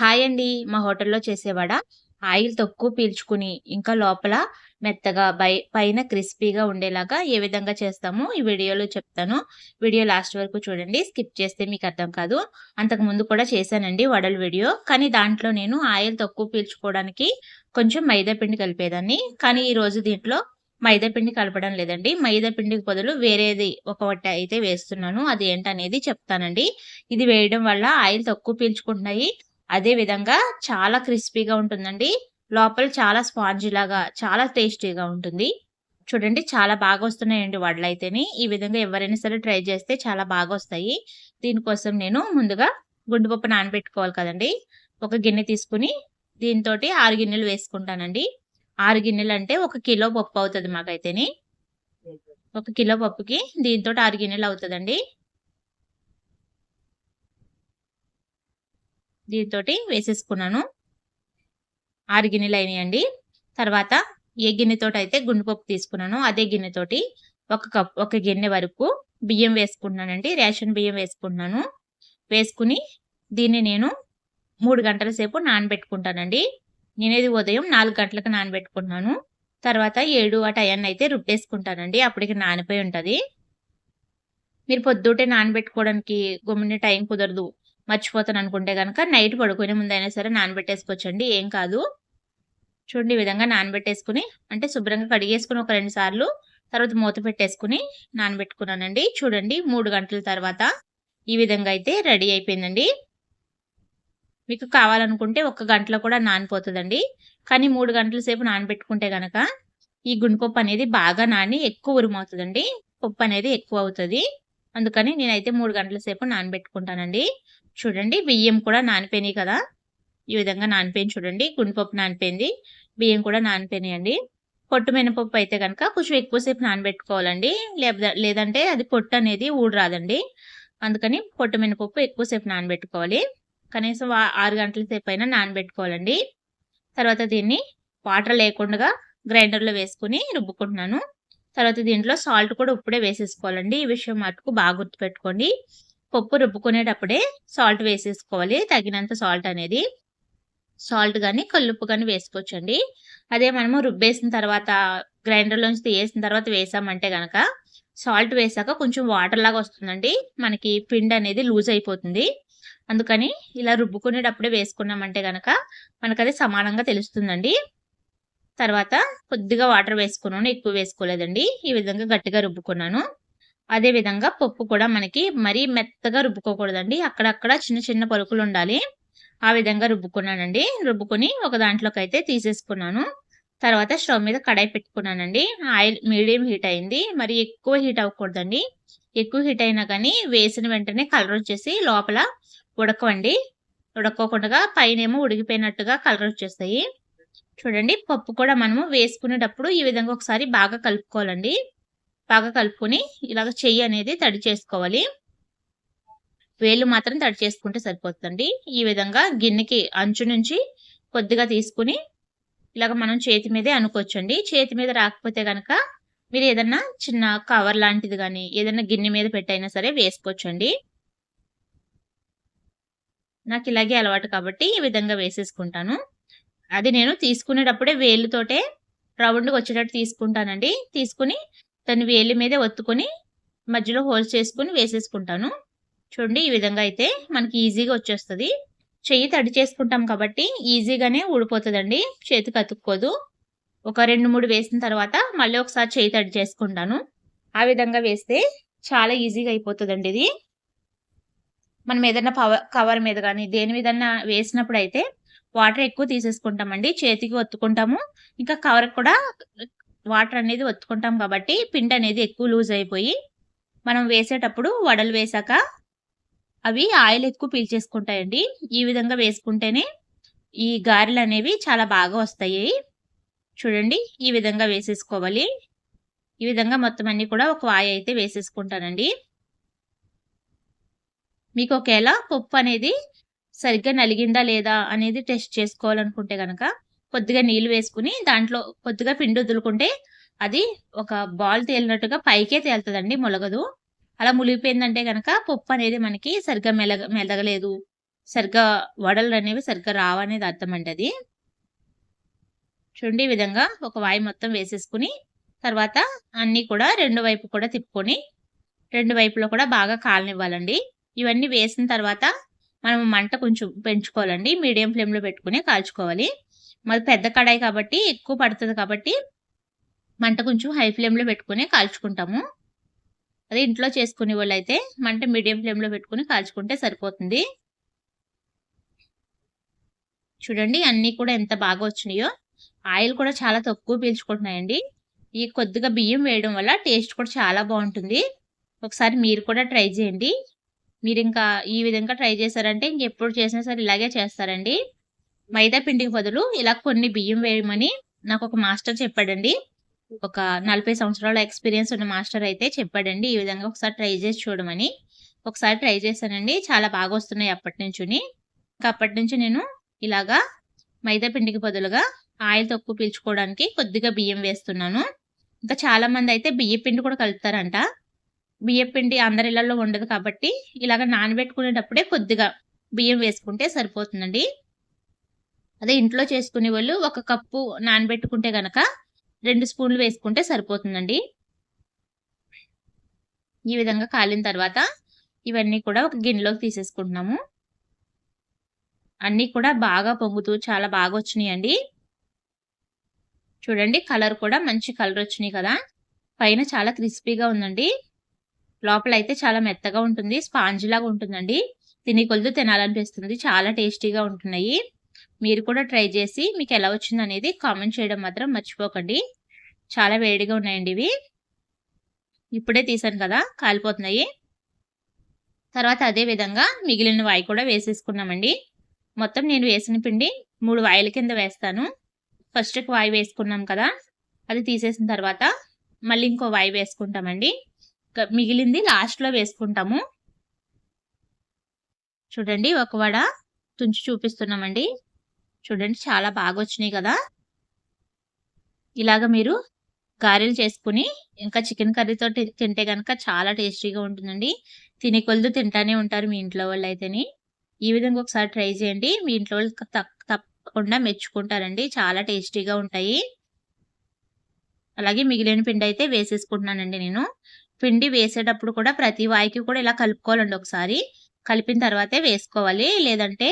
Hi అండి. మా హోటల్‌లో చేసే వడ ఆయిల్ తక్కువ పీల్చుకుని, ఇంకా లోపల మెత్తగా బై పైన క్రిస్పీగా ఉండేలాగా ఏ విధంగా చేస్తామో ఈ వీడియోలో చెప్తాను. వీడియో లాస్ట్ వరకు చూడండి. స్కిప్ చేస్తే మీకు అర్థం కాదు. అంతకుముందు కూడా చేశానండి వడల వీడియో. కానీ దాంట్లో నేను ఆయిల్ తక్కువ పీల్చుకోవడానికి కొంచెం మైదాపిండి కలిపేదాన్ని. కానీ ఈరోజు దీంట్లో మైదాపిండి కలపడం లేదండి. మైదాపిండికి బదులు వేరేది ఒకటి అయితే వేస్తున్నాను. అది ఏంటనేది చెప్తానండి. ఇది వేయడం వల్ల ఆయిల్ తక్కువ పీల్చుకుంటున్నాయి. అదే విధంగా చాలా క్రిస్పీగా ఉంటుందండి. లోపల చాలా స్పాంజ్ లాగా చాలా టేస్టీగా ఉంటుంది. చూడండి చాలా బాగా వస్తున్నాయండి వడలైతేని. ఈ విధంగా ఎవరైనా సరే ట్రై చేస్తే చాలా బాగా వస్తాయి దీనికోసం నేను ముందుగా గుండుపప్పు నానబెట్టుకోవాలి కదండి ఒక గిన్నె తీసుకుని దీనితోటి ఆరు గిన్నెలు వేసుకుంటానండి. ఆరు గిన్నెలు అంటే ఒక కిలో పప్పు అవుతుంది మాకైతేని. ఒక కిలో పప్పుకి దీనితోటి ఆరు గిన్నెలు అవుతుందండి దీనితోటి వేసేసుకున్నాను. ఆరు గిన్నెలు అయినాయండి. తర్వాత ఏ గిన్నెతోటి అయితే గుండెపప్పు తీసుకున్నాను అదే గిన్నెతోటి ఒక కప్ ఒక గిన్నె వరకు బియ్యం వేసుకుంటున్నానండి. రేషన్ బియ్యం వేసుకుంటున్నాను. వేసుకుని దీన్ని నేను మూడు గంటల సేపు నానబెట్టుకుంటానండి. నేనేది ఉదయం నాలుగు గంటలకు నానబెట్టుకుంటున్నాను. తర్వాత ఏడు ఆ టయాన్ని అయితే రుబ్బేసుకుంటానండి. అప్పటికి నానిపోయి ఉంటుంది మీరు పొద్దుటే నానబెట్టుకోవడానికి గమ్మున టైం కుదరదు. మర్చిపోతాను అనుకుంటే కనుక నైట్ పడుకునే ముందైనా సరే నానబెట్టేసుకోవచ్చండి. ఏం కాదు. చూడండి ఈ విధంగా నానబెట్టేసుకుని అంటే శుభ్రంగా కడిగేసుకొని ఒక రెండు సార్లు తర్వాత మూత పెట్టేసుకుని నానబెట్టుకున్నానండి. చూడండి మూడు గంటల తర్వాత ఈ విధంగా అయితే రెడీ అయిపోయిందండి. మీకు కావాలనుకుంటే ఒక గంటలో కూడా నానిపోతుందండి కానీ మూడు గంటల సేపు నానబెట్టుకుంటే కనుక ఈ గుండెపప్పు అనేది బాగా నాని ఎక్కువ ఉరిమవుతుందండి పప్పు అనేది ఎక్కువ అవుతుంది అందుకని నేనైతే మూడు గంటల సేపు నానబెట్టుకుంటానండి. చూడండి బియ్యం కూడా నానిపోయినాయి కదా! ఈ విధంగా నానిపోయింది చూడండి. గుండుపప్పు నానిపోయింది. బియ్యం కూడా నానిపోయినాయండి. పొట్టు మినపప్పు అయితే కనుక కొంచెం ఎక్కువసేపు నానబెట్టుకోవాలండి. లేద లేదంటే అది పొట్టు అనేది ఊడరాదండి. అందుకని పొట్టు మినపప్పు ఎక్కువసేపు నానబెట్టుకోవాలి. కనీసం ఆ 6 గంటల అయినా నానబెట్టుకోవాలండి. తర్వాత దీన్ని వాటర్ లేకుండా గ్రైండర్‌లో వేసుకుని రుబ్బుకుంటున్నాను. తర్వాత దీంట్లో సాల్ట్ కూడా ఇప్పుడే వేసేసుకోవాలండి. ఈ విషయం మటుకు బాగా గుర్తుపెట్టుకోండి. పప్పు రుబ్బుకునేటప్పుడే సాల్ట్ వేసేసుకోవాలి. తగినంత సాల్ట్ అనేది. సాల్ట్ కానీ కల్లుప్పు కానీ వేసుకోవచ్చండి. అదే మనము రుబ్బేసిన తర్వాత గ్రైండర్‌లోంచి తీయేసిన తర్వాత వేసామంటే కనుక సాల్ట్ వేసాక కొంచెం వాటర్ లాగా వస్తుందండి. మనకి పిండి అనేది లూజ్ అయిపోతుంది. అందుకని ఇలా రుబ్బుకునేటప్పుడే వేసుకున్నామంటే గనక మనకది సమానంగా తెలుస్తుందండి. తర్వాత కొద్దిగా వాటర్ వేసుకున్నాను. ఎక్కువ వేసుకోలేదండి. ఈ విధంగా గట్టిగా రుబ్బుకున్నాను. అదే విధంగా పప్పు కూడా మనకి మరీ మెత్తగా రుబ్బుకోకూడదండి. అక్కడక్కడ చిన్న చిన్న పలుకులుండాలి. ఆ విధంగా రుబ్బుకున్నానండి. రుబ్బుకొని ఒక దాంట్లోకి అయితే తీసేసుకున్నాను. తర్వాత స్టవ్ మీద కడాయి పెట్టుకున్నానండి. ఆయిల్ మీడియం హీట్ అయింది. మరి ఎక్కువ హీట్ అవ్వకూడదండి. ఎక్కువ హీట్ అయినా కానీ వేసిన వెంటనే కలర్ వచ్చేసి లోపల ఉడకవండి. ఉడక్కోకుండా పైనేమో ఉడికిపోయినట్టుగా కలర్ వచ్చేస్తాయి. చూడండి పప్పు కూడా మనము వేసుకునేటప్పుడు ఈ విధంగా ఒకసారి బాగా కలుపుకోవాలండి. బాగా కలుపుకొని ఇలాగ చెయ్యి అనేది తడి చేసుకోవాలి. వేళ్ళు మాత్రం తడి చేసుకుంటే సరిపోతుందండి. ఈ విధంగా గిన్నెకి అంచు నుంచి కొద్దిగా తీసుకొని ఇలాగ మనం చేతి మీదే అనుకోవచ్చండి. చేతి మీద రాకపోతే కనుక మీరు ఏదన్నా చిన్న కవర్ లాంటిది కానీ ఏదన్నా గిన్నె మీద పెట్టైనా సరే వేసుకోవచ్చండి. నాకు ఇలాగే అలవాటు కాబట్టి ఈ విధంగా వేసేసుకుంటాను. అది నేను తీసుకునేటప్పుడే వేలుతోటే రౌండ్‌గా వచ్చేటట్టు తీసుకుంటానండి. తీసుకొని తను వేలి మీద ఒత్తుకొని మధ్యలో హోల్స్ చేసుకొని వేసేసుకుంటాను. చూడండి ఈ విధంగా అయితే మనకి ఈజీగా వచ్చేస్తుంది చెయ్యి తడి చేసుకుంటాం కాబట్టి ఈజీగానే ఊడిపోతుందండి చేతికి అతుక్కోదు. ఒక 2, 3 వేసిన తర్వాత మళ్ళీ ఒకసారి చేయి తడి చేసుకుంటాను. ఆ విధంగా వేస్తే చాలా ఈజీగా అయిపోతుందండి ఇది. మనం ఏదైనా కవర్ మీద కానీ దేని మీదన్నా అయితే వాటర్ ఎక్కువ తీసేసుకుంటామండి. చేతికి ఒత్తుకుంటాము. ఇంకా కవర్ కూడా వాటర్ అనేది ఒత్తుకుంటాం కాబట్టి పిండి అనేది ఎక్కువ లూజ్ అయిపోయి మనం వేసేటప్పుడు వడలు వేశాక అవి ఆయిల్ ఎక్కువ పీల్చేసుకుంటాయండి. ఈ విధంగా వేసుకుంటేనే ఈ గారెలు అనేవి చాలా బాగా వస్తాయి. చూడండి ఈ విధంగా వేసేసుకోవాలి. ఈ విధంగా మొత్తం అన్నీ కూడా ఒక వాయి అయితే వేసేసుకుంటానండి. మీకు ఒకవేళ పప్పు అనేది సరిగ్గా నలిగిందా లేదా అనేది టెస్ట్ చేసుకోవాలనుకుంటే కనుక కొద్దిగా నీళ్ళు వేసుకుని దాంట్లో కొద్దిగా పిండి వదులుకుంటే అది ఒక బాల్ తేలినట్టుగా పైకే తేలుతుందండి ములగదు. అలా ములిగిపోయిందంటే కనుక పప్పు అనేది మనకి సరిగ్గా మెలగ మెదగలేదు. సరిగ్గా వడలు అనేవి సరిగ్గా రావనేది అర్థం అండి అది చూడండి ఈ విధంగా ఒక వాయి మొత్తం వేసేసుకుని తర్వాత అన్నీ కూడా రెండు వైపు కూడా తిప్పుకొని రెండు వైపులో కూడా బాగా కాలనివ్వాలండి ఇవన్నీ వేసిన తర్వాత మనం మంట కొంచెం పెంచుకోవాలండి మీడియం ఫ్లేమ్లో పెట్టుకుని కాల్చుకోవాలి మరి పెద్ద కడాయి కాబట్టి ఎక్కువ పడుతుంది కాబట్టి మంట కొంచెం హై ఫ్లేమ్లో పెట్టుకుని కాల్చుకుంటాము. అదే ఇంట్లో చేసుకునే వాళ్ళు అయితే మంట మీడియం ఫ్లేమ్లో పెట్టుకుని కాల్చుకుంటే సరిపోతుంది. చూడండి అన్నీ కూడా ఎంత బాగా వచ్చినాయో. ఆయిల్ కూడా చాలా తక్కువ పీల్చుకుంటున్నాయండి. ఈ కొద్దిగా బియ్యం వేయడం వల్ల టేస్ట్ కూడా చాలా బాగుంటుంది. ఒకసారి మీరు కూడా ట్రై చేయండి. మీరు ఇంకా ఈ విధంగా ట్రై చేశారంటే ఇంకెప్పుడు చేసినా సరే ఇలాగే చేస్తారండి. మైదా పిండికి బదులు ఇలా కొన్ని బియ్యం వేయమని నాకు ఒక మాస్టర్ చెప్పాడండి. ఒక నలభై సంవత్సరాల ఎక్స్పీరియన్స్ ఉన్న మాస్టర్ అయితే చెప్పాడండి. ఈ విధంగా ఒకసారి ట్రై చేసి చూడమని. ఒకసారి ట్రై చేశానండి. చాలా బాగా వస్తున్నాయి అప్పటి నుంచి ఇంకా అప్పటి నుంచి నేను ఇలాగా మైదా పిండికి బదులుగా ఆయిల్ తక్కువ పీల్చుకోవడానికి కొద్దిగా బియ్యం వేస్తున్నాను. ఇంకా చాలా మంది అయితే బియ్య పిండి కూడా కలుపుతారంట. బియ్య పిండి అందరి ఇళ్ళలో ఉండదు కాబట్టి ఇలాగ నానబెట్టుకునేటప్పుడే కొద్దిగా బియ్యం వేసుకుంటే సరిపోతుందండి. అదే ఇంట్లో చేసుకునే వాళ్ళు ఒక కప్పు నానబెట్టుకుంటే గనక రెండు స్పూన్లు వేసుకుంటే సరిపోతుందండి. ఈ విధంగా కాలిన తర్వాత ఇవన్నీ కూడా ఒక గిన్నెలోకి తీసేసుకుంటున్నాము. అన్నీ కూడా బాగా పొంగుతూ చాలా బాగా వచ్చినాయండి. చూడండి కలర్ కూడా మంచి కలర్ వచ్చినాయి కదా. పైన చాలా క్రిస్పీగా ఉందండి. లోపల అయితే చాలా మెత్తగా ఉంటుంది. స్పాంజ్ లాగా ఉంటుందండి. తిని కొలుదు తినాలనిపిస్తుంది. చాలా టేస్టీగా ఉంటున్నాయి. మీరు కూడా ట్రై చేసి మీకు ఎలా వచ్చింది అనేది కామెంట్ చేయడం మాత్రం మర్చిపోకండి. చాలా వేడిగా ఉన్నాయండి ఇవి. ఇప్పుడే తీసాను కదా కాలిపోతున్నాయి. తర్వాత అదే విధంగా మిగిలిన వాయి కూడా వేసేసుకున్నామండి. మొత్తం నేను వేసిన పిండి మూడు వాయిల కింద వేస్తాను. ఫస్ట్ వాయి వేసుకున్నాం కదా అది తీసేసిన తర్వాత మళ్ళీ ఇంకో వాయి వేసుకుంటామండి. మిగిలింది లాస్ట్లో వేసుకుంటాము. చూడండి ఒక వడ తుంచి చూపిస్తున్నామండి. చూడండి చాలా బాగా వచ్చినాయి కదా. ఇలాగ మీరు గారెలు చేసుకుని ఇంకా చికెన్ కర్రీతో తింటే కనుక చాలా టేస్టీగా ఉంటుందండి. తినే కొలదు తింటానే ఉంటారు మీ ఇంట్లో వాళ్ళు అయితేని ఈ విధంగా ఒకసారి ట్రై చేయండి. మీ ఇంట్లో వాళ్ళు తప్పకుండా మెచ్చుకుంటారండి. చాలా టేస్టీగా ఉంటాయి. అలాగే మిగిలిన పిండి అయితే వేసేసుకుంటున్నానండి నేను. పిండి వేసేటప్పుడు కూడా ప్రతి వాయికి కూడా ఇలా కలుపుకోవాలండి ఒకసారి. కలిపిన తర్వాతే వేసుకోవాలి. లేదంటే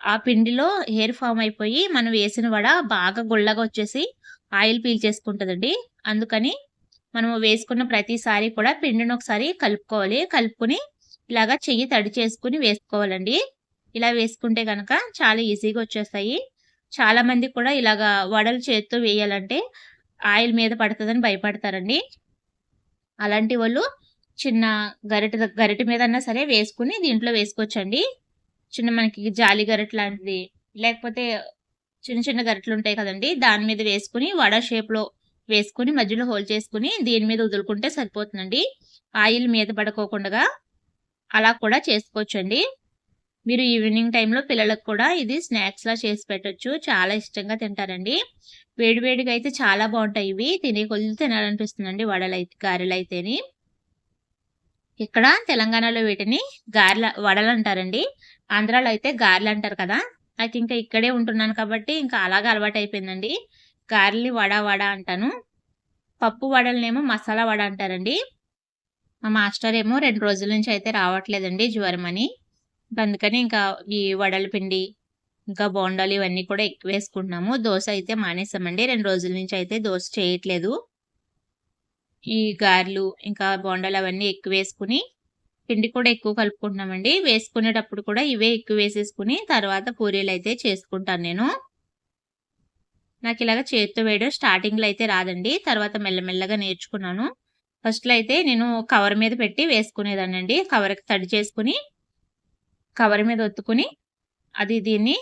ఆ పిండిలో హెయిర్ ఫామ్ అయిపోయి మనం వేసిన వడ బాగా గుళ్ళగా వచ్చేసి ఆయిల్ పీల్చేసుకుంటుందండి అందుకని మనము వేసుకున్న ప్రతిసారి కూడా పిండిని ఒకసారి కలుపుకోవాలి. కలుపుకుని ఇలాగా చెయ్యి తడి చేసుకుని వేసుకోవాలండి. ఇలా వేసుకుంటే కనుక చాలా ఈజీగా వచ్చేస్తాయి. చాలా మంది కూడా ఇలాగా వడలు చేత్తో వేయాలంటే ఆయిల్ మీద పడుతుందని భయపడతారండి. అలాంటి వాళ్ళు చిన్న గరిట గరిట మీద అన్నా సరే వేసుకుని దీంట్లో వేసుకోవచ్చండి. చిన్న మనకి జాలి గరిట లాంటిది లేకపోతే చిన్న చిన్న గరిటలు ఉంటాయి కదండి దాని మీద వేసుకుని వడ షేప్లో వేసుకుని మధ్యలో హోల్ చేసుకుని దీని మీద వదులుకుంటే సరిపోతుందండి. ఆయిల్ మీద పడుకోకుండా అలా కూడా చేసుకోవచ్చండి. మీరు ఈవినింగ్ టైంలో పిల్లలకు కూడా ఇది స్నాక్స్లా చేసి పెట్టచ్చు చాలా ఇష్టంగా తింటారండి. వేడివేడిగా అయితే చాలా బాగుంటాయి ఇవి తినే కొద్ది తినాలనిపిస్తుందండి వడలు అయితే గారెలు అయితేని ఇక్కడ తెలంగాణలో వీటిని గారెల వడలు అంటారండి. ఆంధ్రాలో అయితే గారెలు అంటారు కదా. నాకు ఇంకా ఇక్కడే ఉంటున్నాను కాబట్టి ఇంకా అలాగే అలవాటు అయిపోయిందండి గారెలు వడ వడ అంటాను. పప్పు వడలనేమో మసాలా వడ అంటారండి. మా మాస్టర్ ఏమో రెండు రోజుల నుంచి అయితే రావట్లేదండి జ్వరం అని. అందుకని ఇంకా ఈ వడల పిండి ఇంకా బోండాలు ఇవన్నీ కూడా ఎక్కువ వేసుకుంటున్నాము. దోశ అయితే మానేసామండి. రెండు రోజుల నుంచి అయితే దోశ చేయట్లేదు. ఈ గారెలు ఇంకా బోండాలు అవన్నీ ఎక్కువ వేసుకుని పిండి కూడా ఎక్కువ కలుపుకుంటున్నామండి. వేసుకునేటప్పుడు కూడా ఇవే ఎక్కువ వేసేసుకుని తర్వాత పూరీలు అయితే చేసుకుంటాను నేను. నాకు ఇలాగ చేతితో వేయడం స్టార్టింగ్లో అయితే రాదండి. తర్వాత మెల్లమెల్లగా నేర్చుకున్నాను. ఫస్ట్లో అయితే నేను కవర్ మీద పెట్టి వేసుకునేదానండి కవర్కి తడి చేసుకుని కవర్ మీద ఒత్తుకుని అది దీన్ని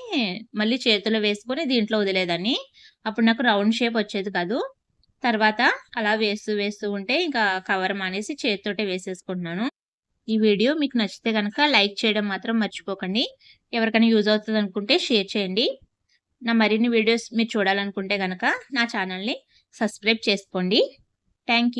మళ్ళీ చేతిలో వేసుకుని దీంట్లో వదిలేదాన్ని. అప్పుడు నాకు రౌండ్ షేప్ వచ్చేది కాదు. తర్వాత అలా వేస్తూ వేస్తూ ఉంటే ఇంకా కవర్ మానేసి చేతితోటే వేసేసుకుంటున్నాను. ఈ వీడియో మీకు నచ్చితే కనుక లైక్ చేయడం మాత్రం మర్చిపోకండి. ఎవరికైనా యూజ్ అవుతుంది అనుకుంటే షేర్ చేయండి. నా మరిన్ని వీడియోస్ మీరు చూడాలనుకుంటే కనుక నా ఛానల్ని సబ్స్క్రైబ్ చేసుకోండి. థ్యాంక్